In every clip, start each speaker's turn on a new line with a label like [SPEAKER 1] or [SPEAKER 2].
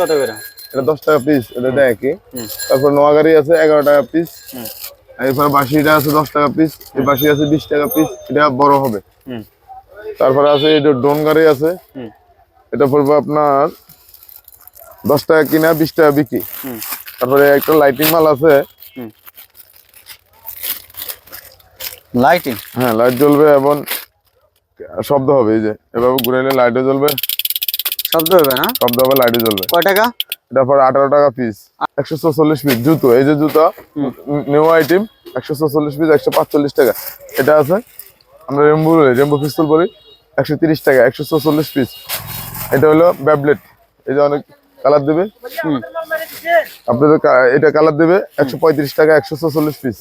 [SPEAKER 1] কত করে?
[SPEAKER 2] এটা দশ টাকা পিস এটা দেয় কি?
[SPEAKER 1] হুম।
[SPEAKER 2] তারপর নোয়াগাড়ি আছে এগারো টাকা পিস এরপর বাসিটা আছে দশ টাকা পিস এই বাসি আছে বিশ টাকা পিস এটা বড় হবে। তারপরে আছে এটা ডোন গাড়ি আছে। এটা পড়বে আপনার দশ টাকা কিনা বিশ টাকা বিক্রি। তারপরে একটা লাইটিং মাল আছে।
[SPEAKER 1] লাইটিং
[SPEAKER 2] হ্যাঁ লাইট জ্বলবে এবং শব্দ হবে এই যে। এভাবে ঘুরাইলে লাইটও জ্বলবে।
[SPEAKER 1] শব্দ হবে না?
[SPEAKER 2] শব্দ হবে লাইটও জ্বলবে।
[SPEAKER 1] কয় টাকা?
[SPEAKER 2] এটা পরে আঠারো টাকা পিস একশো চল্লিশ পিস জুতো। এই যে জুতো নিউ আইটেম একশো চল্লিশ পিস একশো পাঁচচল্লিশ টাকা। এটা আছে আমরা রেম্বু বলি রেম্বু পিস্তল বলি একশো তিরিশ টাকা একশো চল্লিশ পিস এটা হলো ব্যাবলেট। এই যে অনেক কালার দেবে। আপনাদের এটা কালার দেবে একশো পঁয়ত্রিশ টাকা একশো চল্লিশ পিস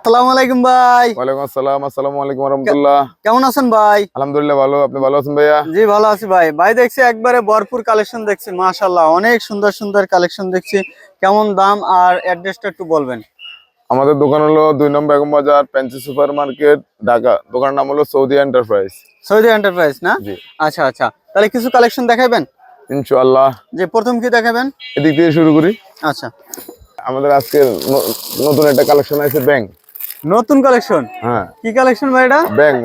[SPEAKER 1] আসসালামু আলাইকুম ভাই।
[SPEAKER 2] ওয়ালাইকুম আসসালাম আসসালামু আলাইকুম রহমতুল্লাহ।
[SPEAKER 1] কেমন আছেন ভাই?
[SPEAKER 2] আলহামদুলিল্লাহ ভালো আপনি ভালো আছেন ভাইয়া?
[SPEAKER 1] জি ভালো আছি ভাই। ভাই দেখছি একবারে ভরপুর কালেকশন দেখছি অনেক সুন্দর সুন্দর কালেকশন দেখছি। কেমন দাম আর অ্যাড্রেসটা একটু বলবেন?
[SPEAKER 2] আমাদের দোকান হলো দুই নম্বর বেগম বাজার পেন্সি সুপার মার্কেট ঢাকা। দোকানের নাম হলো সৌদি এন্টারপ্রাইজ
[SPEAKER 1] সৌদি এন্টারপ্রাইজ না?
[SPEAKER 2] জি।
[SPEAKER 1] আচ্ছা আচ্ছা। তাহলে কিছু কালেকশন দেখাবেন?
[SPEAKER 2] ইনশাআল্লাহ।
[SPEAKER 1] যে প্রথম কি দেখাবেন?
[SPEAKER 2] এদিক থেকে শুরু করি।
[SPEAKER 1] আচ্ছা।
[SPEAKER 2] আমাদের আজকে নতুন একটা কালেকশন আছে ব্যাংক।
[SPEAKER 1] নতুন কালেকশন
[SPEAKER 2] হ্যাঁ।
[SPEAKER 1] কি কালেকশন ভাই এটা?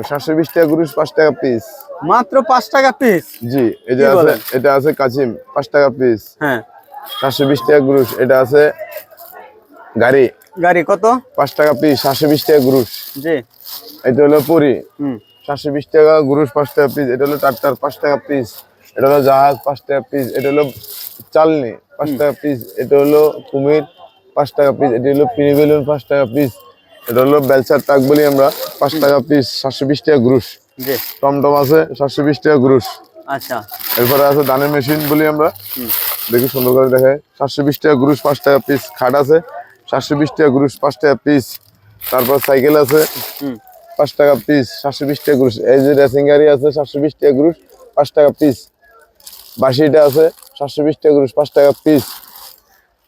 [SPEAKER 2] সাতশো বিশ টাকা গুরুষ পাঁচ টাকা পিস
[SPEAKER 1] মাত্র পাঁচ টাকা পিস
[SPEAKER 2] জি এই যে আছে? এটা আছে কাচিম পাঁচ টাকা পিস
[SPEAKER 1] হ্যাঁ।
[SPEAKER 2] সাতশো বিশ টাকা গুরুষ এটা আছে গাড়ি।
[SPEAKER 1] গাড়ি কত?
[SPEAKER 2] পাঁচ টাকা পিস সাতশো বিশ টাকা গুরুষ
[SPEAKER 1] জি।
[SPEAKER 2] এটা হলো পুরি।
[SPEAKER 1] হুম।
[SPEAKER 2] সাতশো বিশ টাকা গুরুষ পাঁচ টাকা পিস এটা হলো টাটার পাঁচ টাকা পিস এটা হলো জাহাজ পাঁচ টাকা পিস এটা হলো চালনি পাঁচ টাকা পিস এটা হলো কুমির পাঁচ টাকা পিস এটা হলো পিনি বেলুন পাঁচ টাকা পিস এটা হলো বেলচার টাক বলি আমরা। পাঁচ টাকা পিস সাতশো বিশ টাকা গুরুষ
[SPEAKER 1] জি।
[SPEAKER 2] টমটম আছে সাতশো বিশ টাকা গুরুষ
[SPEAKER 1] আচ্ছা।
[SPEAKER 2] এরপরে আছে ধানের মেশিন বলি আমরা। দেখি সুন্দর করে দেখায়। সাতশো বিশ টাকা গুরুষ পাঁচ টাকা পিস খাট আছে। সাতশো বিশ টাকা গুরুষ পাঁচ টাকা পিস তারপর সাইকেল আছে। পাঁচ টাকা পিস সাতশো বিশ টাকা গ্রুশ। এই যে রেসিং গাড়ি আছে সাতশো বিশ টাকা গ্রুশ পাঁচ টাকা পিস বাসিটা আছে সাতশো বিশ টাকা গ্রুশ পাঁচ টাকা পিস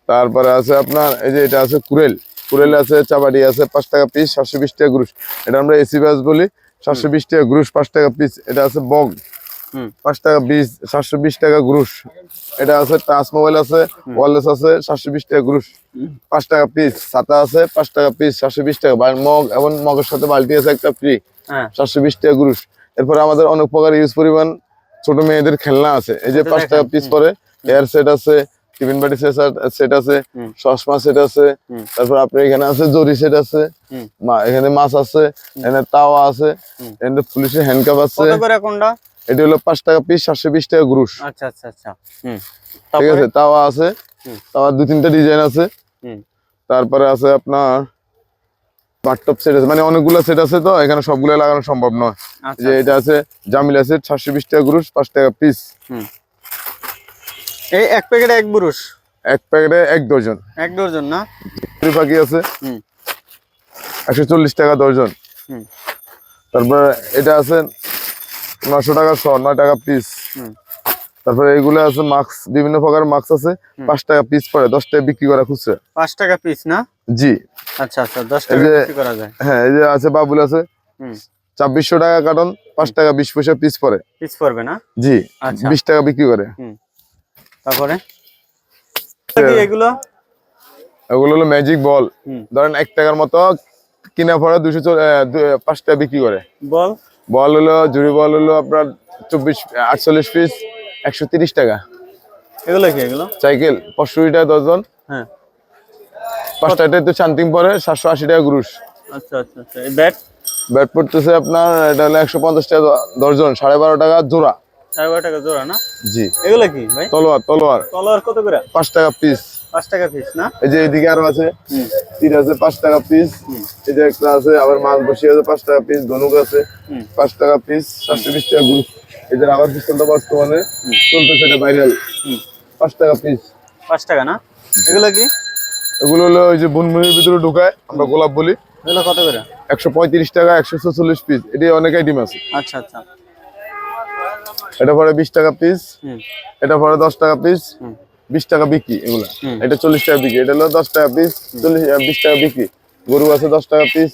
[SPEAKER 2] তারপরে আছে আপনার এই যে এটা আছে কুরেল কুরেল আছে চাবাড়ি আছে পাঁচ টাকা পিস সাতশো বিশ টাকা গ্রুশ। এটা আমরা এসি বাস বলি সাতশো বিশ টাকা গ্রুশ পাঁচ টাকা পিস এটা আছে বগ। পাঁচ টাকা বিশ সাতশো বিশ টাকা গ্রুশ। এটা আছে টাচ মোবাইল আছে ওয়ারলেস আছে সাতশো বিশ টাকা গ্রুশ। পাঁচ টাকা পিস ছাতা আছে পাঁচ টাকা পিস সাতশো বিশ টাকা। বা- মগ এবং মগের সাথে বালতি আছে একটা ফ্রি
[SPEAKER 1] হ্যাঁ।
[SPEAKER 2] সাতশো বিশ টাকা গ্রুশ। এরপরে আমাদের অনেক প্রকার ইউজ পরিমাণ ছোট মেয়েদের খেলনা আছে। এই যে পাঁচ টাকা পিস পরে এয়ার সেট আছে টিফিন বাটি সেট আছে। চশমা সেট আছে তারপর আপনার এখানে আছে জরি সেট আছে এখানে মাছ আছে এখানে তাওয়া আছে এখানে পুলিশের হ্যান্ডকাপ আছে।
[SPEAKER 1] কোনটা?
[SPEAKER 2] এটি হলো পাঁচ টাকা পিস সাতশো বিশ টাকা গ্রুশ।
[SPEAKER 1] আচ্ছা আচ্ছা আচ্ছা।
[SPEAKER 2] ঠিক আছে তাওয়া আছে। তাওয়ার দু তিনটা ডিজাইন আছে। তারপরে আছে আপনার বাথটপ সেট আছে। মানে অনেকগুলো সেট আছে তো এখানে সবগুলো লাগানো সম্ভব নয়।
[SPEAKER 1] আচ্ছা
[SPEAKER 2] যে এটা আছে জামিলা সেট সাতশো বিশ টাকা গ্রুশ পাঁচ টাকা পিস
[SPEAKER 1] এই এক প্যাকেটে এক বুরুষ
[SPEAKER 2] এক প্যাকেটে এক ডজন
[SPEAKER 1] এক ডজন না?
[SPEAKER 2] কুড়ি পাখি আছে।
[SPEAKER 1] হুম।
[SPEAKER 2] একশো চল্লিশ টাকা ডজন
[SPEAKER 1] হুম।
[SPEAKER 2] তারপরে এটা আছে নশো টাকা শ নয় টাকা পিস।
[SPEAKER 1] হুম।
[SPEAKER 2] তারপরে এইগুলো আছে মাস্ক বিভিন্ন প্রকার মাস্ক আছে। পাঁচ টাকা পিস পড়ে দশ টাকা বিক্রি করা খুচরা।
[SPEAKER 1] পাঁচ টাকা পিস না?
[SPEAKER 2] জি।
[SPEAKER 1] আচ্ছা আচ্ছা দশ টাকা বিক্রি করা যায়।
[SPEAKER 2] হ্যাঁ এই যে আছে বাবুল আছে।
[SPEAKER 1] হুম।
[SPEAKER 2] ছাব্বিশশো টাকা কাটন পাঁচ টাকা বিশ পয়সা পিস পড়ে।
[SPEAKER 1] পিস পড়বে না?
[SPEAKER 2] জি
[SPEAKER 1] আচ্ছা।
[SPEAKER 2] বিশ টাকা বিক্রি করে।
[SPEAKER 1] হুম। তারপরে? এগুলো?
[SPEAKER 2] এগুলো হলো ম্যাজিক বল ধরেন এক টাকার মতো কিনা পড়ে দুশো পাঁচ টাকা বিক্রি করে।
[SPEAKER 1] বল।
[SPEAKER 2] বল হলো জুড়ি বল হলো আপনার চব্বিশ আটচল্লিশ পিস একশো তিরিশ টাকা।
[SPEAKER 1] এগুলো কি এগুলো?
[SPEAKER 2] সাইকেল পঁয়ষট্টি টাকা দশজন
[SPEAKER 1] হ্যাঁ।
[SPEAKER 2] পাঁচটা তো শান্তিং পরে সাতশো আশি টাকা গ্রুশ।
[SPEAKER 1] আচ্ছা আচ্ছা আচ্ছা। ব্যাট
[SPEAKER 2] ব্যাট পড়তেছে আপনার এটা হলো একশো পঞ্চাশ টাকা দ- দর্জন সাড়ে বারো টাকা জোড়া।
[SPEAKER 1] সাড়ে টাকা জোড়া না?
[SPEAKER 2] জি।
[SPEAKER 1] এগুলো কি ভাই?
[SPEAKER 2] তলোয়ার তলোয়ার।
[SPEAKER 1] তলোয়ার কত করে?
[SPEAKER 2] পাঁচ টাকা পিস
[SPEAKER 1] পাঁচ টাকা পিস না?
[SPEAKER 2] এই যে আরও আছে। তীর আছে পাঁচ টাকা পিস এই যে একটা আছে আবার মাছ বসি আছে টাকা পিস ধনুক আছে টাকা পিস টাকা গ্রুপ আবার পিস্তলটা বর্তমানে চলতেছে এটা ভাইরাল টাকা পিস
[SPEAKER 1] টাকা না? এগুলো কি?
[SPEAKER 2] এগুলো হলো ওই যে ভিতরে ঢুকায় আমরা গোলাপ বলি।
[SPEAKER 1] এগুলো কত করে?
[SPEAKER 2] একশো পঁয়ত্রিশ টাকা একশো ছচল্লিশ পিস এটি অনেক আইটেম আছে।
[SPEAKER 1] আচ্ছা আচ্ছা।
[SPEAKER 2] এটা পরে বিশ টাকা পিস এটা পরে দশ টাকা পিস বিশ টাকা বিক্রি এগুলা। এটা চল্লিশ টাকা বিক্রি এটা হলো দশ টাকা পিস চল্লিশ বিশ টাকা বিক্রি। গরু আছে দশ টাকা পিস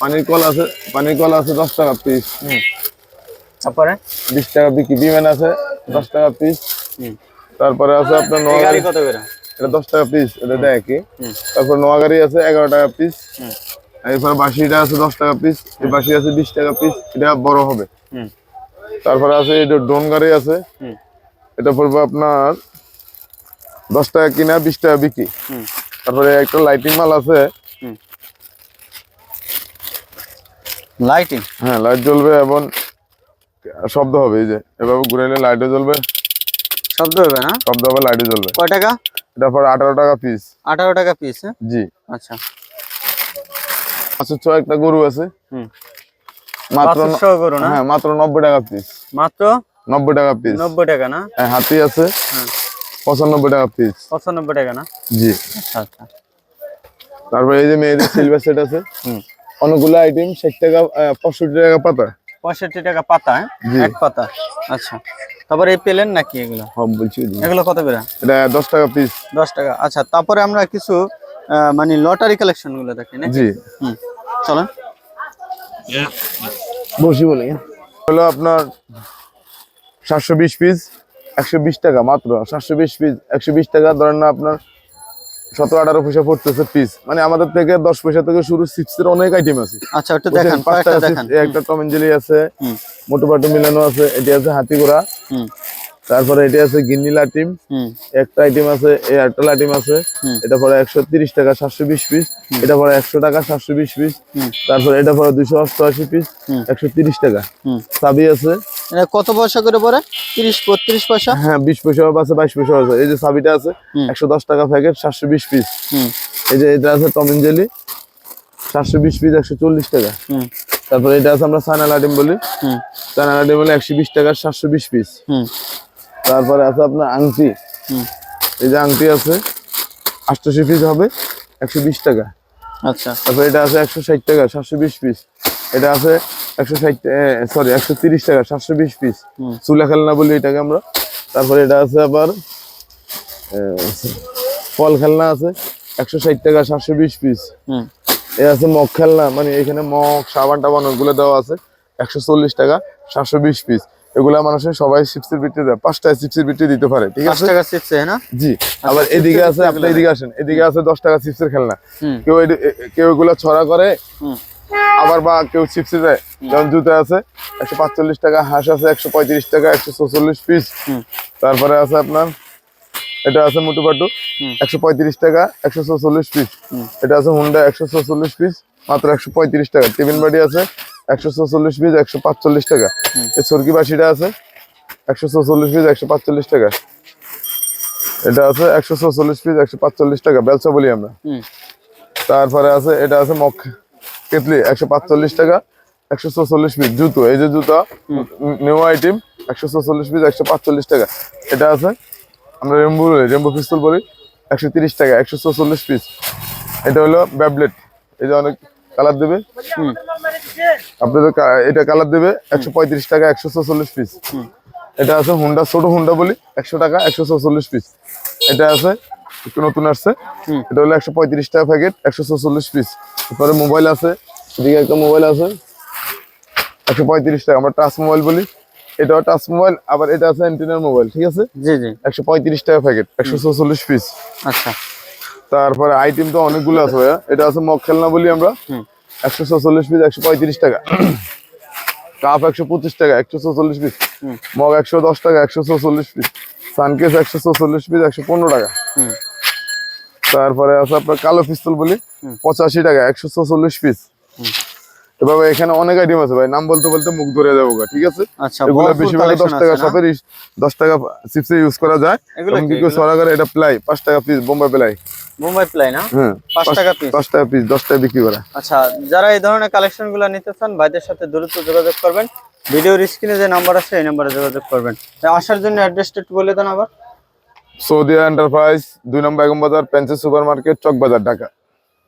[SPEAKER 2] পানির কল আছে পানির কল আছে দশ টাকা পিস
[SPEAKER 1] হুম। তারপরে?
[SPEAKER 2] বিশ টাকা বিক্রি বিমান আছে দশ টাকা পিস তারপরে আছে আপনার নোয়াগাড়ি
[SPEAKER 1] গাড়ি কত করে?
[SPEAKER 2] এটা দশ টাকা পিস এটা দেয় কি। তারপর নোয়াগাড়ি আছে এগারো টাকা পিস। এরপর বাসিটা আছে দশ টাকা পিস এই বাসি আছে বিশ টাকা পিস এটা বড় হবে। তারপরে আছে এটা ড্রোন গাড়ি আছে। এটা পড়বে আপনার দশ টাকা কিনা বিশ টাকা বিক্রি।
[SPEAKER 1] হুম।
[SPEAKER 2] তারপরে একটা লাইটিং মাল আছে।
[SPEAKER 1] লাইটিং
[SPEAKER 2] হ্যাঁ লাইট জ্বলবে এবং শব্দ হবে এই যে। এভাবে ঘুরাইলে লাইটও জ্বলবে।
[SPEAKER 1] শব্দ হবে না?
[SPEAKER 2] শব্দ হবে লাইটও জ্বলবে।
[SPEAKER 1] কয় টাকা?
[SPEAKER 2] এটা পরে আঠারো টাকা পিস
[SPEAKER 1] আঠারো টাকা পিস
[SPEAKER 2] জি।
[SPEAKER 1] আচ্ছা।
[SPEAKER 2] পাঁচশো ছ একটা গরু আছে।
[SPEAKER 1] হুম।
[SPEAKER 2] মাত্র
[SPEAKER 1] পাঁচশো না
[SPEAKER 2] হ্যাঁ মাত্র নব্বই টাকা পিস
[SPEAKER 1] মাত্র?
[SPEAKER 2] নব্বই টাকা পিস
[SPEAKER 1] নব্বই টাকা না?
[SPEAKER 2] হ্যাঁ হাতি আছে।
[SPEAKER 1] হ্যাঁ।
[SPEAKER 2] পঁচানব্বই টাকা পিস
[SPEAKER 1] পঁচানব্বই টাকা না?
[SPEAKER 2] জি।
[SPEAKER 1] আচ্ছা আচ্ছা।
[SPEAKER 2] তারপরে এই যে মেয়েদের সিলভার সেট আছে।
[SPEAKER 1] হুম।
[SPEAKER 2] অনেকগুলো আইটেম ষাট টাকা আহ, পঁয়ষট্টি টাকা পাতা।
[SPEAKER 1] পঁয়ষট্টি টাকা পাতা হ্যাঁ? এক পাতা। আচ্ছা। তারপরে এই পেলেন নাকি এগুলো?
[SPEAKER 2] সব বলছি
[SPEAKER 1] এগুলো কত করে?
[SPEAKER 2] এটা দশ টাকা পিস
[SPEAKER 1] দশ টাকা। আচ্ছা তারপরে আমরা কিছু মানে লটারি কালেকশনগুলো দেখি না
[SPEAKER 2] জি।
[SPEAKER 1] হুম চলেন।
[SPEAKER 2] বসি বলে। হলো আপনার সাতশো বিশ পিস একশো বিশ টাকা মাত্র। সাতশো বিশ পিস একশো বিশ টাকা ধরেন না আপনার সতেরো আঠারো পয়সা পড়তেছে পিস মানে আমাদের থেকে দশ পয়সা থেকে শুরু চিপসের অনেক আইটেম আছে।
[SPEAKER 1] আচ্ছা একটু দেখেন
[SPEAKER 2] পাঁচটা এই একটা আছে মোটো মিলানো আছে এটি আছে হাতি ঘোড়া
[SPEAKER 1] হুম।
[SPEAKER 2] তারপরে এটা আছে গিন্নি লাটিম একটা আইটেম আছে এই একটা লাটিম আছে। এটা পরে একশো তিরিশ টাকা সাতশো বিশ পিস এটা পরে একশো টাকা সাতশো বিশ পিস। তারপরে এটা পরে দুশো অষ্টআশি পিস একশো তিরিশ টাকা।
[SPEAKER 1] হুম।
[SPEAKER 2] চাবি আছে।
[SPEAKER 1] কত পয়সা করে পরে তিরিশ বত্রিশ পয়সা?
[SPEAKER 2] হ্যাঁ বিশ পয়সা আছে বাইশ পয়সা আছে। এই যে চাবিটা আছে একশো দশ টাকা প্যাকেট সাতশো বিশ পিস এই যে এটা আছে টম জেলি সাতশো বিশ পিস একশো চল্লিশ টাকা।
[SPEAKER 1] হুম।
[SPEAKER 2] তারপরে এটা আছে আমরা সানা লাটিম বলি সানা লাটিম বলে একশো বিশ টাকা সাতশো বিশ পিস তারপরে আছে আপনার আংটি। এই যে আংটি আছে আটশোশো পিস হবে একশো বিশ টাকা।
[SPEAKER 1] আচ্ছা।
[SPEAKER 2] তারপর এটা আছে একশো ষাট টাকা সাতশো বিশ পিস এটা আছে একশো ষাট সরি একশো তিরিশ টাকা সাতশো বিশ পিস। চুলা খেলনা বলি এটাকে আমরা। তারপরে এটা আছে আবার ফল খেলনা আছে একশো ষাট টাকা সাতশো বিশ পিস এ আছে মগ খেলনা মানে এখানে মগ সাবান টাবান ওগুলো দেওয়া আছে একশো চল্লিশ টাকা সাতশো বিশ পিস এগুলা মানুষের সবাই চিপসের বিক্রি দেয়। পাঁচটা চিপসের বিক্রি দিতে পারে ঠিক আছে?
[SPEAKER 1] টাকা চিপস না?
[SPEAKER 2] জি আবার এদিকে আছে আপনি এদিকে আসেন এদিকে আছে দশ টাকা চিপসের খেলনা। কেউ কেউ এগুলো ছড়া করে আবার বা কেউ চিপসে দেয়। যেমন জুতো আছে একশো পাঁচচল্লিশ টাকা হাঁস আছে একশো পঁয়ত্রিশ টাকা একশো চৌচল্লিশ পিস তারপরে আছে আপনার এটা আছে মোটু পাটু
[SPEAKER 1] হুম।
[SPEAKER 2] একশো পঁয়ত্রিশ টাকা একশো চৌচল্লিশ পিস এটা আছে হুন্ডা একশো চৌচল্লিশ পিস মাত্র একশো পঁয়ত্রিশ টাকা। টিফিন বাড়ি আছে একশো চৌচল্লিশ পিস একশো পাঁচচল্লিশ টাকা। এই সরকি বাসিটা আছে একশো চৌচল্লিশ পিস একশো পাঁচচল্লিশ টাকা। এটা আছে একশো চৌচল্লিশ পিস একশো পাঁচচল্লিশ টাকা ব্যবসা বলি আমরা। তারপরে আছে এটা আছে মক কেতলি একশো পাঁচচল্লিশ টাকা একশো চৌচল্লিশ পিস জুতো। এই যে জুতো নিউ আইটেম একশো চৌচল্লিশ পিস একশো পাঁচচল্লিশ টাকা। এটা আছে আমরা রেম্বু বলি রেম্বু পিস্তল বলি একশো তিরিশ টাকা একশো চৌচল্লিশ পিস এটা হলো ব্যাবলেট। এই যে অনেক কালার দেবে? আপনাদের এটা কালার দেবে একশো পঁয়ত্রিশ টাকা একশো চৌচল্লিশ পিস এটা আছে হুন্ডা ছোট হুন্ডা বলি একশো টাকা একশো চৌচল্লিশ পিস এটা আছে একটু নতুন আসছে। এটা হলো একশো পঁয়ত্রিশ টাকা প্যাকেট একশো চৌচল্লিশ পিস তারপরে মোবাইল আছে এদিকে একটা মোবাইল আছে। একশো পঁয়ত্রিশ টাকা আমরা টাচ মোবাইল বলি। এটাও টাচ মোবাইল আবার এটা আছে অ্যান্টিনার মোবাইল ঠিক আছে?
[SPEAKER 1] জি জি।
[SPEAKER 2] একশো পঁয়ত্রিশ টাকা প্যাকেট একশো চৌচল্লিশ পিস
[SPEAKER 1] আচ্ছা।
[SPEAKER 2] তারপরে আইটেম তো অনেকগুলো আছে ভাইয়া। এটা আছে মগ খেলনা বলি আমরা। একশো ছচল্লিশ পিস একশো পঁয়ত্রিশ টাকা। কাপ একশো পঁচিশ টাকা একশো চৌচল্লিশ পিস মগ একশো দশ টাকা একশো চৌচল্লিশ পিস সানকেস একশো চৌচল্লিশ পিস একশো পনেরো টাকা। তারপরে আছে আপনার কালো পিস্তল বলি। পঁচাশি টাকা একশো ছচল্লিশ পিস এভাবে এখানে অনেক আইটেম আছে ভাই। নাম বলতে বলতে মুখ ধরে যাব গা, ঠিক আছে?
[SPEAKER 1] আচ্ছা
[SPEAKER 2] এগুলো বেশিরভাগ দশ টাকা? শপের দশ টাকা চিপসে ইউজ করা যায়। কেউ সরা করে এটা প্লাই পাঁচ টাকা piece Bombay ply.
[SPEAKER 1] Bombay ply না?
[SPEAKER 2] হ্যাঁ
[SPEAKER 1] পাঁচ টাকা piece?
[SPEAKER 2] পাঁচ টাকা পিস দশ টাকা বিক্রি করা।
[SPEAKER 1] আচ্ছা যারা এই ধরনের কালেকশনগুলা নিতে চান ভাইদের সাথে দ্রুত যোগাযোগ করবেন। ভিডিওর স্ক্রিনে যে নাম্বার আছে এই নাম্বারে যোগাযোগ করবেন। আসার জন্য অ্যাড্রেসটা একটু বলে দেন আবার।
[SPEAKER 2] সৌদিয়া এন্টারপ্রাইজ দুই নম্বর বেগম বাজার পেন্সিল সুপার মার্কেট চক বাজার ঢাকা।